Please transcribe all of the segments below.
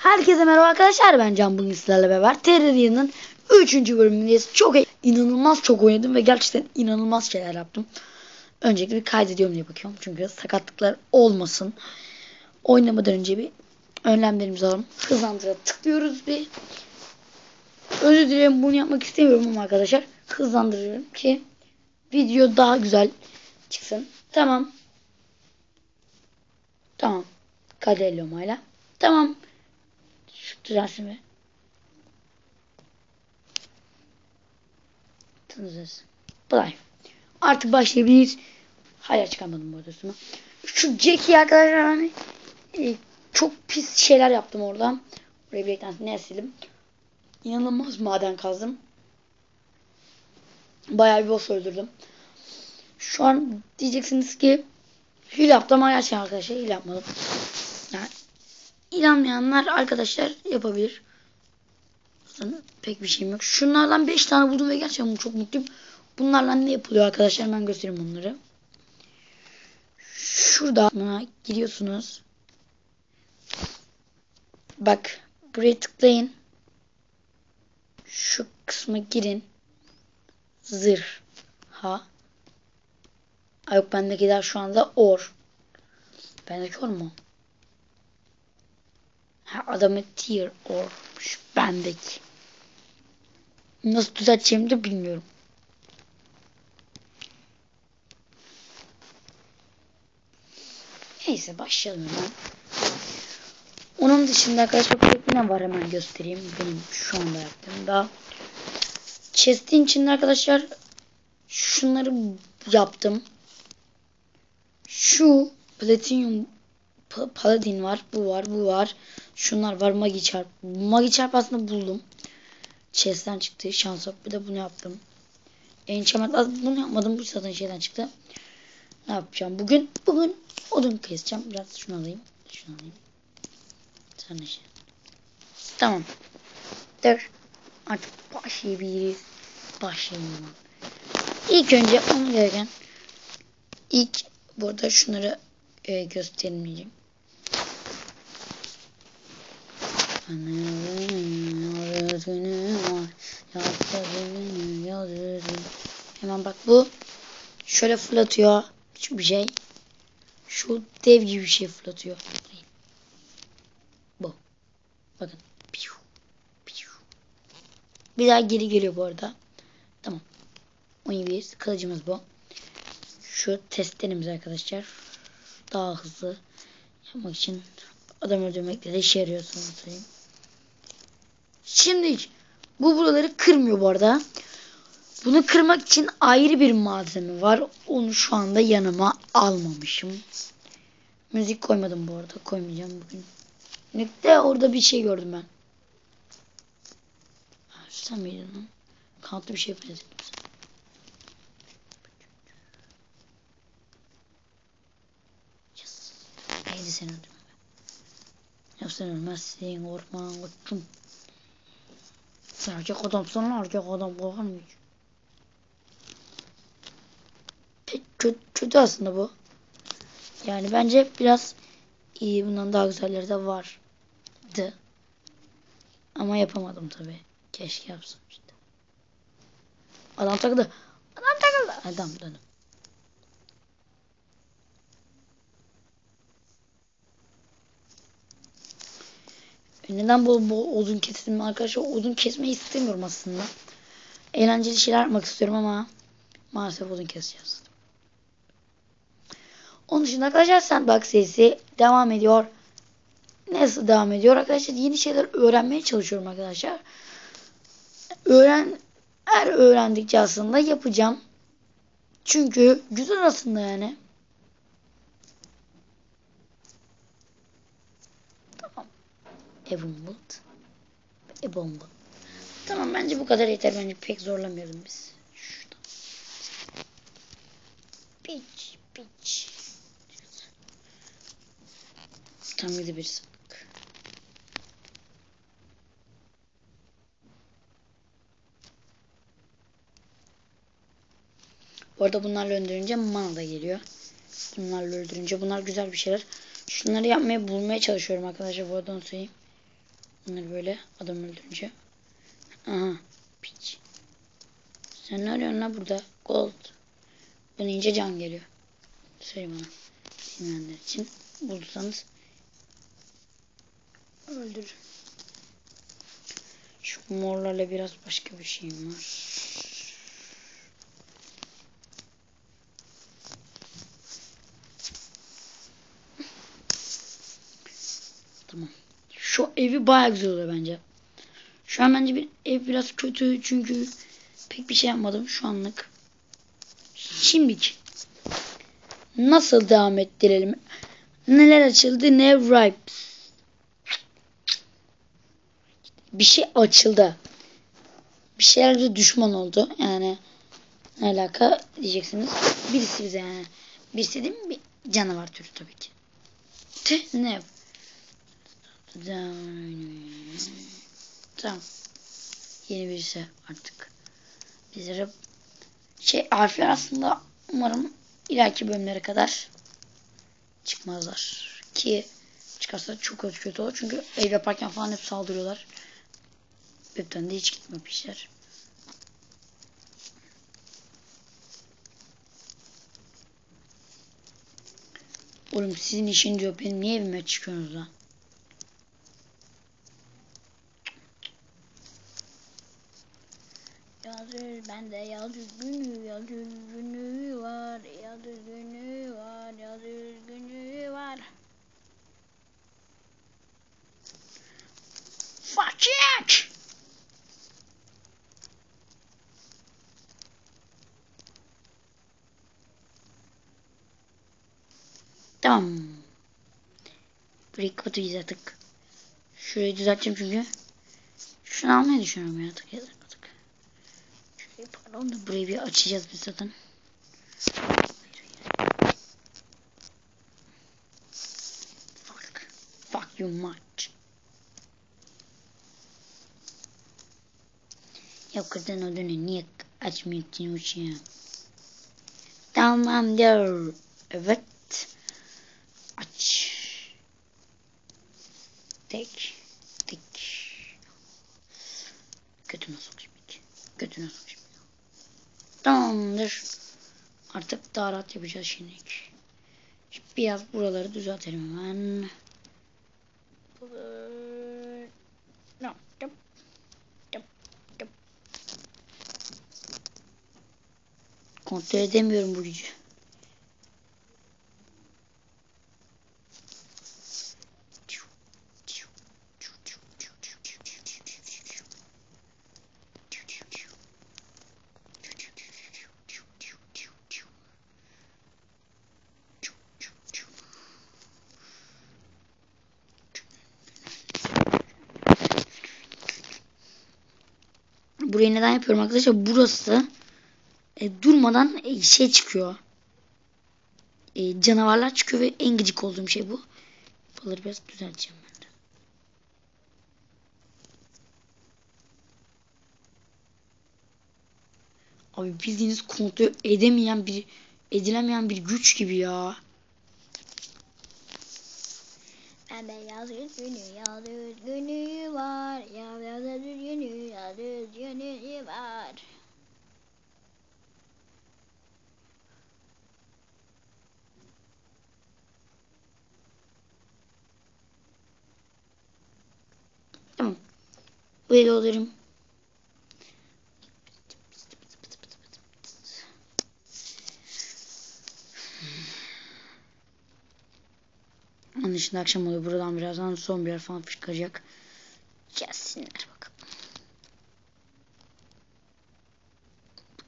Herkese merhaba arkadaşlar ben Can bugün sizlerle beraber Terraria'nın 3. bölümündeyiz. Çok e- inanılmaz çok oynadım ve gerçekten inanılmaz şeyler yaptım. Öncelikle bir kaydediyorum diye bakıyorum. Çünkü sakatlıklar olmasın. Oynamadan önce bir önlemlerimizi alalım. Hızlandıra tıklıyoruz bir. Özür dilerim bunu yapmak istemiyorum ama arkadaşlar hızlandırıyorum ki video daha güzel çıksın. Tamam. Tamam. Kaydediyorum hala. Tamam. Düzelsin mi? Tanıdınız. Play. Artık başlayabiliriz. Hayır çıkarmadım bu arada. Şu Jack'i arkadaşlar hani e, çok pis şeyler yaptım oradan. Buraya bir ne sildim. İnanılmaz maden kazdım. Bayağı bir boss öldürdüm. Şu an diyeceksiniz ki hile yaptım ama gerçekten arkadaşlar hile yapmadım. Yani İnanmayanlar arkadaşlar yapabilir. Zaten pek bir şeyim yok. Şunlardan 5 tane buldum ve gerçekten çok mutluyum. Bunlarla ne yapılıyor arkadaşlar ben göstereyim onları. Şurada giriyorsunuz. Bak buraya tıklayın. Şu kısma girin. Zırh. Ha. Ay yok bendekiler şu anda or. Bendeki or mu? Ha, adamı tier olmuş bendeki. Nasıl düzelteceğimi de bilmiyorum. Neyse başlayalım hemen. Onun dışında arkadaşlar ne var hemen göstereyim. Benim şu anda yaptığım da. Chest'in içinde arkadaşlar şunları yaptım. Şu platinum paladin var. Bu var. Bu var. Şunlar var. Magi çarp. Magi çarp aslında buldum. Chest'ten çıktı. Şansa. Bir de bunu yaptım. Enchantment bunu yapmadım. Bu zaten şeyden çıktı. Ne yapacağım? Bugün bugün odun keseceğim. Biraz şunu alayım. Şunu alayım. Sen de şey. Tamam. Dur. Artık başlayabiliriz. Başlayalım. İlk önce onu gereken ilk burada şunları e, göstermeyeceğim. Hemen bak bu şöyle fırlatıyor. Hiçbir şey. Şu dev gibi bir şey fırlatıyor. Bu. Bakın. Bir daha geri geliyor bu arada. Tamam. 11. Kılıcımız bu. Şu testlerimiz arkadaşlar. Daha hızlı yapmak için adam öldürmekle de işe yarıyor söyleyeyim. Şimdi bu buraları kırmıyor bu arada. Bunu kırmak için ayrı bir malzeme var. Onu şu anda yanıma almamışım. Müzik koymadım bu arada. Koymayacağım bugün. Nükte orada bir şey gördüm ben. Sen miydin lan? Kanatlı bir şey benzettim sen. Yes. Neydi seni öldürmem. Ya sen ölmezsin orman koçum. Sen erkek adamsın lan erkek adam korkar mı hiç? Pek kötü, kötü aslında bu. Yani bence biraz iyi. Bundan daha güzelleri de vardı. Ama yapamadım tabi. Keşke yapsam işte. Adam takıldı. Adam takıldı. Adam dönüp. Neden bol bol odun kestim arkadaşlar? Odun kesmeyi istemiyorum aslında. Eğlenceli şeyler yapmak istiyorum ama maalesef odun keseceğiz. Onun dışında arkadaşlar Sandbox serisi devam ediyor. Nasıl devam ediyor arkadaşlar? Yeni şeyler öğrenmeye çalışıyorum arkadaşlar. Öğren her öğrendikçe aslında yapacağım. Çünkü güzel aslında yani. Evumbult. Ebumbult. Tamam bence bu kadar yeter. Bence pek zorlamıyorum biz. Şuradan. Piç piç. Tam sandık. Bu arada bunlarla öldürünce mana da geliyor. Bunlarla öldürünce bunlar güzel bir şeyler. Şunları yapmaya bulmaya çalışıyorum arkadaşlar bu arada onu söyleyeyim. Bunları böyle adam öldürünce. Aha. Piç. Sen ne arıyorsun lan burada? Gold. Bunu ince can geliyor. Söyle bana. Bilmeyenler için. Bulursanız öldür. Şu morlarla biraz başka bir şeyim var. Tamam. Şu evi baya güzel oluyor bence. Şu an bence bir ev biraz kötü çünkü pek bir şey yapmadım şu anlık. Şimdilik nasıl devam ettirelim? Neler açıldı? Ne ripes? Bir şey açıldı. Bir şeyler bize düşman oldu. Yani ne alaka diyeceksiniz. Birisi bize yani. Birisi değil mi? Bir canavar türü tabii ki. Tüh ne? Tamam. Yeni birisi artık. Bizlere şey harfler aslında umarım ileriki bölümlere kadar çıkmazlar. Ki çıkarsa çok kötü olur. Çünkü ev yaparken falan hep saldırıyorlar. Webten de hiç gitmemişler. Oğlum sizin işin diyor. Benim niye evime çıkıyorsunuz lan? Yazır bende yazır günü yazır günü var yazır günü var yazır günü var. Fuck it! Tamam. Burayı kapatacağız artık. Şurayı düzelteceğim çünkü. Şunu almayı düşünüyorum ya artık. ya. Pardon da burayı bir açacağız biz zaten. Fuck. Fuck you much. Ya kadın odunu niye açmıyorsun uçuyor? Tamamdır. Evet. Aç. Tek. Tek. Götüne sokayım. Götüne sokayım. Tamamdır. Artık daha rahat yapacağız şimdi. Şimdi biraz buraları düzeltelim hemen. No, yap. Kontrol edemiyorum bu gücü. Burayı neden yapıyorum arkadaşlar? Burası e, durmadan e, şey çıkıyor. E, canavarlar çıkıyor ve en gıcık olduğum şey bu. Buraları biraz düzelteceğim ben de. Abi bildiğiniz kontrol edemeyen bir edilemeyen bir güç gibi ya. Bende yazır günü, yazır günü var. Ya yazır günü, yazır günü var. Tamam. Burayı doldurayım. Onun dışında akşam oluyor. Buradan birazdan son birer falan fışkıracak. Gelsinler bakalım.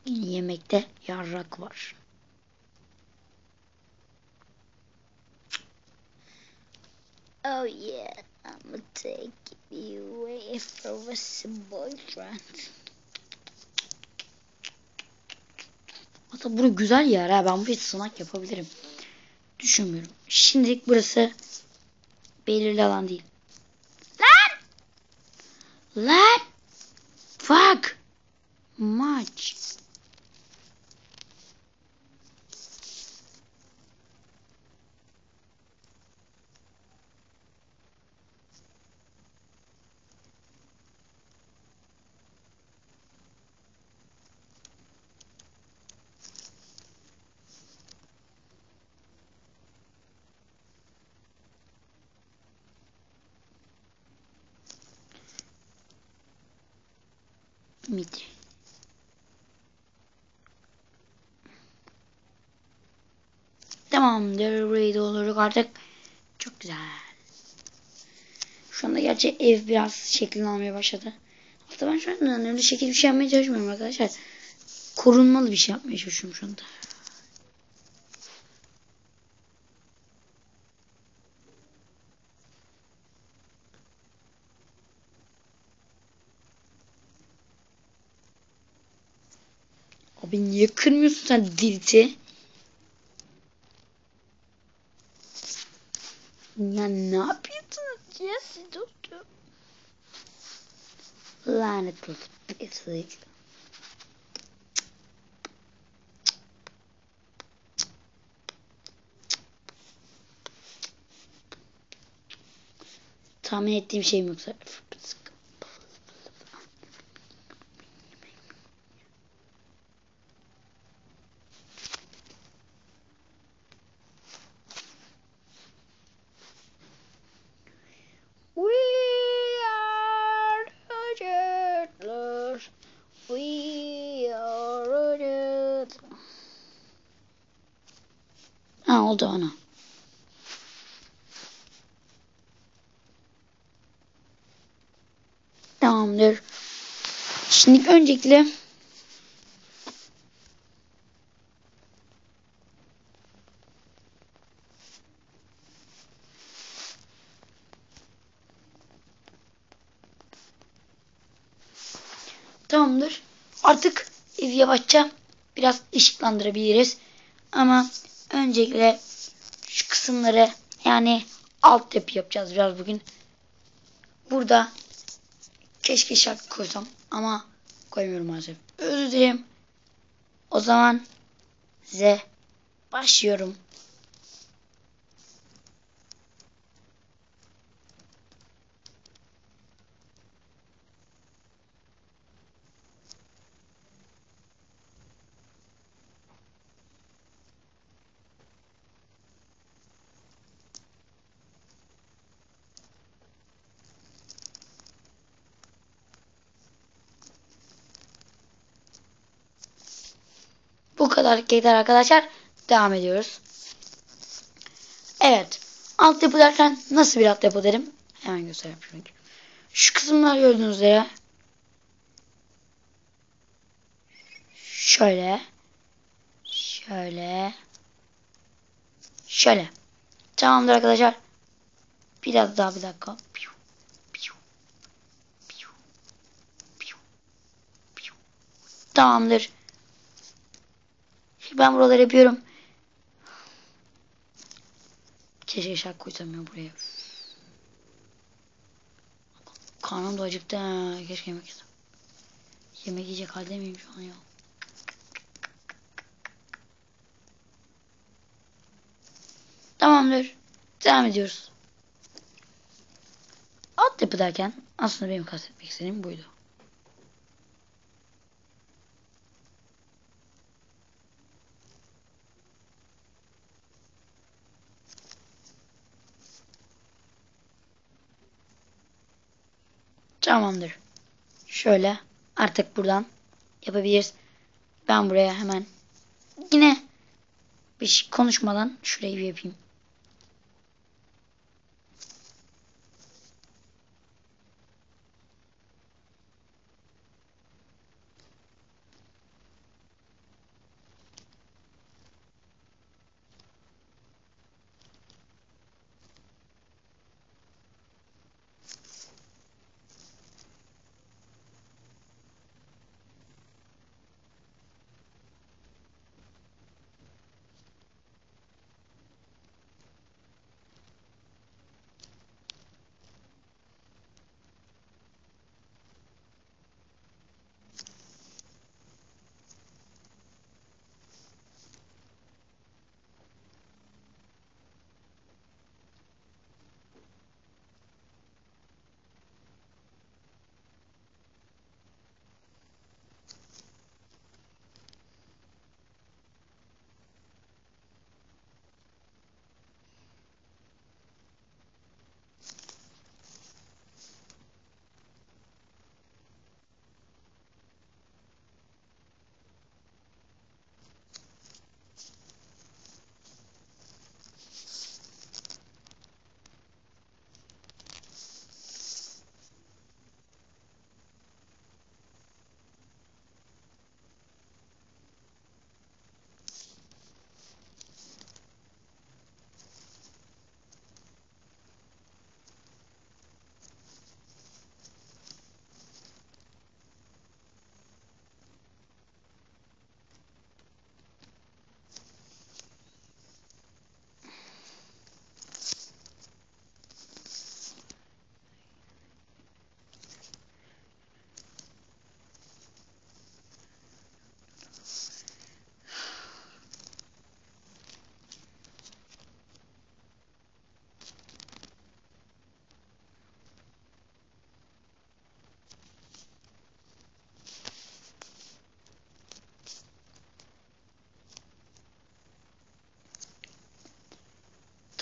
Yemekte yarrak var. Oh yeah, I'ma take you away from us boyfriend. Hatta burası güzel yer ha. Ben buraya sınak yapabilirim. Düşünmüyorum. Şimdilik burası belirli alan değil. Lan! Lan! Fuck! Maç. Mid. Tamamdır. Burayı doldurduk artık. Çok güzel. Şu anda gerçi ev biraz şeklini almaya başladı. Hatta ben şu an öyle şekil bir şey yapmaya çalışmıyorum arkadaşlar. Korunmalı bir şey yapmaya çalışıyorum şu anda. Abi niye kırmıyorsun sen dirti? Ya ne yapıyorsun? Yes, dostum. Lanet olsun. pislik. Tahmin ettiğim şey mi yoksa? Tamamdır. Şimdi öncelikle Tamamdır. Artık yavaşça biraz ışıklandırabiliriz. Ama öncelikle şu kısımları yani altyapı yapacağız biraz bugün. Burada keşke şarkı koysam ama koymuyorum maalesef. Özür dilerim. O zaman size başlıyorum. Bu kadar yeter arkadaşlar. Devam ediyoruz. Evet. Altyapı derken nasıl bir altyapı derim? Hemen göstereyim şunu. Şu kısımlar gördüğünüz üzere. Şöyle. Şöyle. Şöyle. Tamamdır arkadaşlar. Biraz daha bir dakika. Piu, Tamamdır. Ben buraları yapıyorum. Keşke şarkı koysam ya buraya. Karnım da acıktı. Keşke yemek yesem. Yemek yiyecek halde miyim şu an ya? Tamamdır. Devam ediyoruz. Alt yapı derken aslında benim kastetmek istediğim buydu. Tamamdır. Şöyle artık buradan yapabiliriz. Ben buraya hemen yine bir şey konuşmadan şurayı bir yapayım.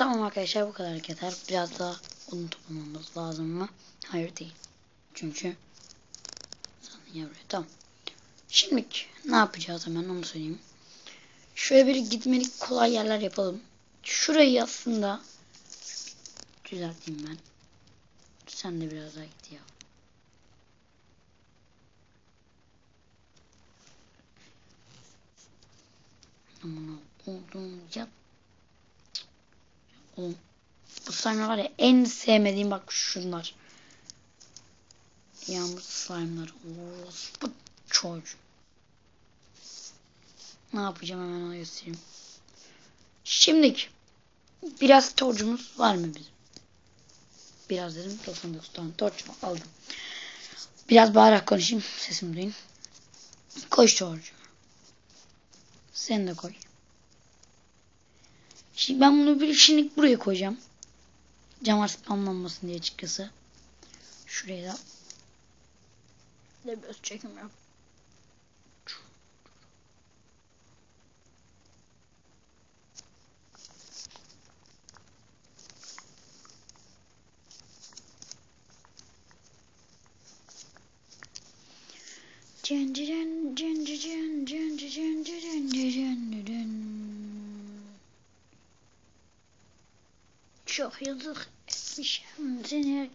Tamam arkadaşlar bu kadar yeter. Biraz daha un toplamamız lazım mı? Hayır değil. Çünkü zaten yavruyor. Tamam. Şimdi ne yapacağız hemen onu söyleyeyim. Şöyle bir gitmelik kolay yerler yapalım. Şurayı aslında düzelteyim ben. Sen de biraz daha git ya. Aman oldum ya. Oğlum bu slime var ya en sevmediğim bak şunlar. Yağmur slime'lar. Bu çocuğu. Ne yapacağım hemen onu göstereyim. Şimdilik biraz torcumuz var mı bizim? Biraz dedim 99 tane torç aldım. Biraz bağırarak konuşayım sesimi duyun. Koy torcu. Sen de koy. Şimdi ben bunu bir şimdilik buraya koyacağım. Camlar spamlanmasın diye açıkçası. Şuraya da Ne çekim yap. Yazık etmişim seni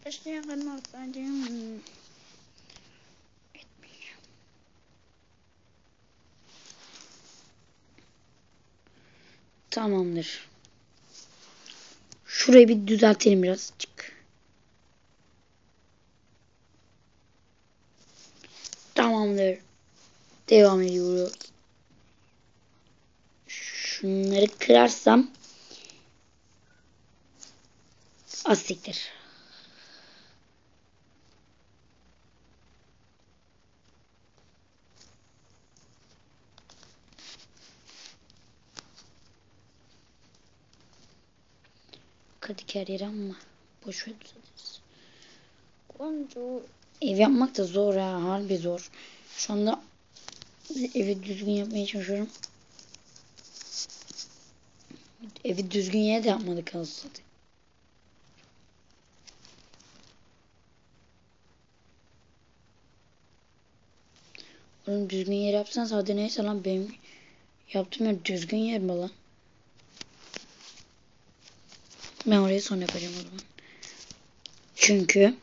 kanatladım. Etmeyeceğim. Tamamdır. Şurayı bir düzeltelim birazcık. Tamamdır. Devam ediyoruz. Şunları kırarsam asiktir. Kırdık her yeri ama boş. Koncu. Ev yapmak da zor ha. Harbi zor. Şu anda evi düzgün yapmaya çalışıyorum. Evi düzgün yere de yapmadık aslında. Oğlum düzgün yer yapsan hadi neyse lan benim yaptığım yer düzgün yer mi lan? Ben orayı sonra yapacağım o zaman. Çünkü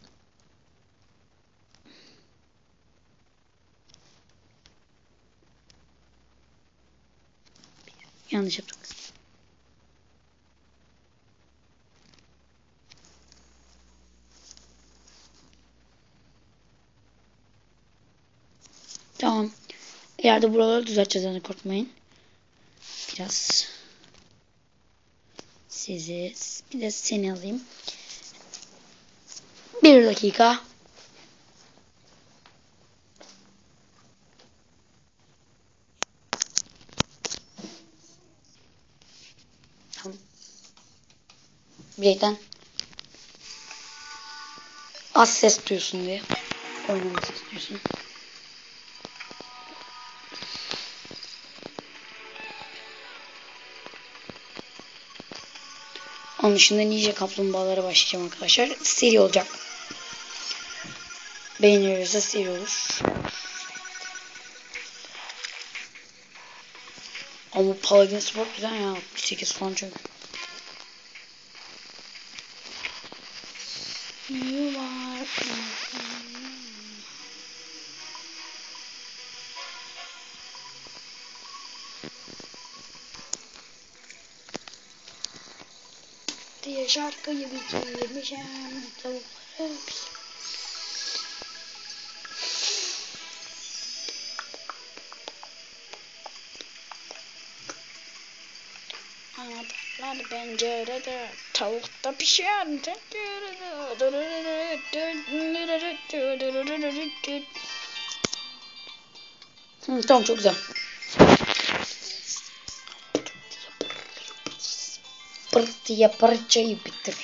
yanlış yaptık. Tamam. İleride buraları düzelteceğiz yani korkmayın. Biraz sizi bir de seni alayım. Bir dakika. Tamam. Birden az ses duyuyorsun diye oynamak istiyorsun. Onun dışında Ninja Kaplumbağalara başlayacağım arkadaşlar. Seri olacak. Beğenirse seri olur. Ama Paladin Sport güzel ya. 8 falan çünkü. şarkı gibi girmişim tavuklara. Anahtarlar pencerede, tavukta pişer. Tamam çok güzel. Artıya parçayı bitir.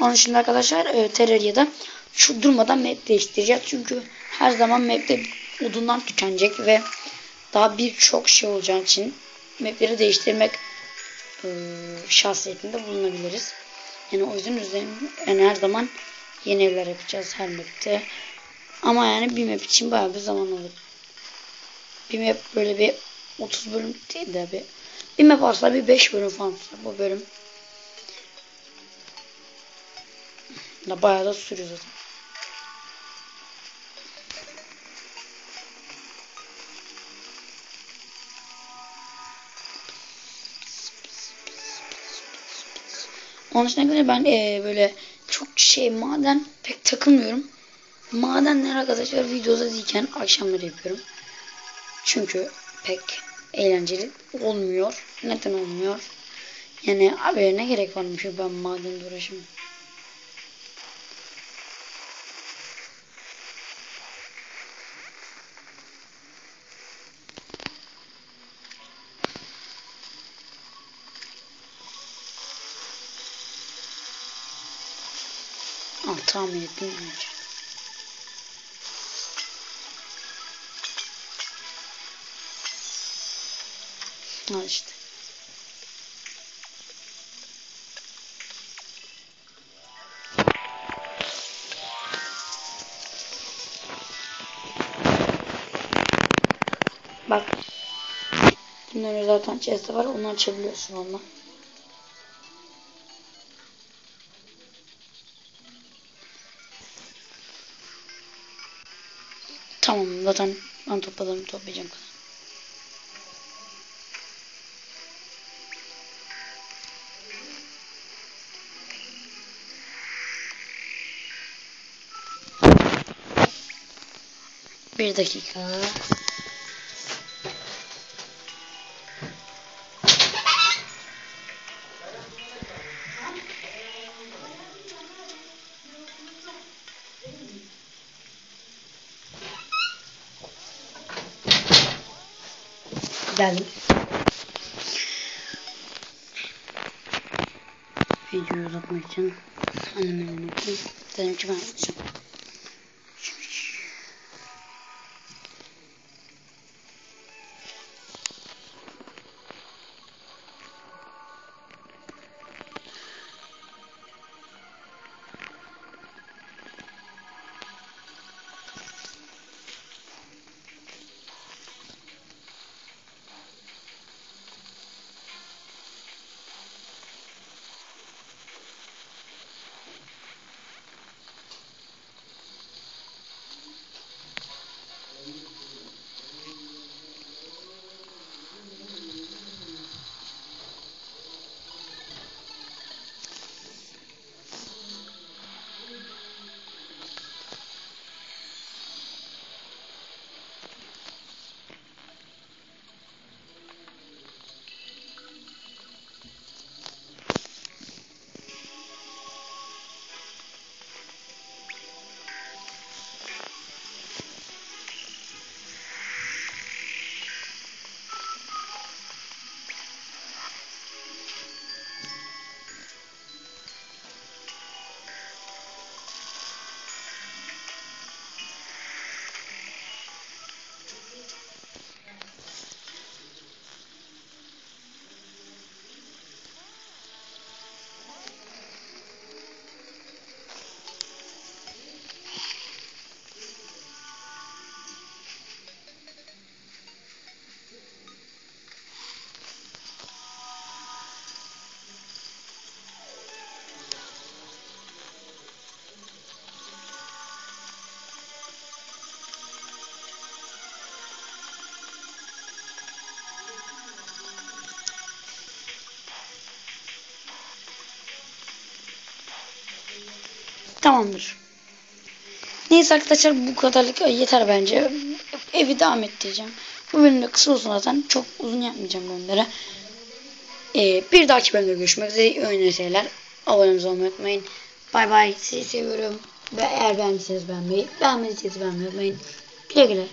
Onun için arkadaşlar e, Terraria'da şu durmadan map değiştireceğiz. Çünkü her zaman map'te odundan tükenecek ve daha birçok şey olacağı için mapleri değiştirmek e, şahsiyetinde bulunabiliriz. Yani o yüzden üzerine yani her zaman yeni evler yapacağız her map'te. Ama yani bir map için bayağı bir zaman alır. Bir map böyle bir 30 bölüm değil de bir bir map aslında bir 5 bölüm falan bu bölüm. Da bayağı da sürüyor zaten. Onun göre ben eee, böyle çok şey maden pek takılmıyorum. Madenler arkadaşlar videoda değilken akşamları yapıyorum. Çünkü pek eğlenceli olmuyor. Neden olmuyor? Yani abi ne gerek varmış ben madenle uğraşayım. Tahmin ettim. bence. Al işte. Bak. Bunların zaten chest'i var. Onu açabiliyorsun onunla. Tamam zaten ben topladım toplayacağım kadar. Bir dakika. Geldim. Videoyu uzatmak için annemle demek dedim ki ben yapacağım. Tamamdır. Neyse arkadaşlar bu kadarlık yeter bence. Evi devam ettireceğim. Bu bölümde kısa olsun zaten. Çok uzun yapmayacağım bölümlere. Ee, bir dahaki bölümde görüşmek üzere. İyi oyunlar seyirler. Abone olmayı unutmayın. Bay bay. Sizi seviyorum. Ve eğer beğendiyseniz beğenmeyi, beğenmediyseniz beğenmeyi unutmayın. Güle güle.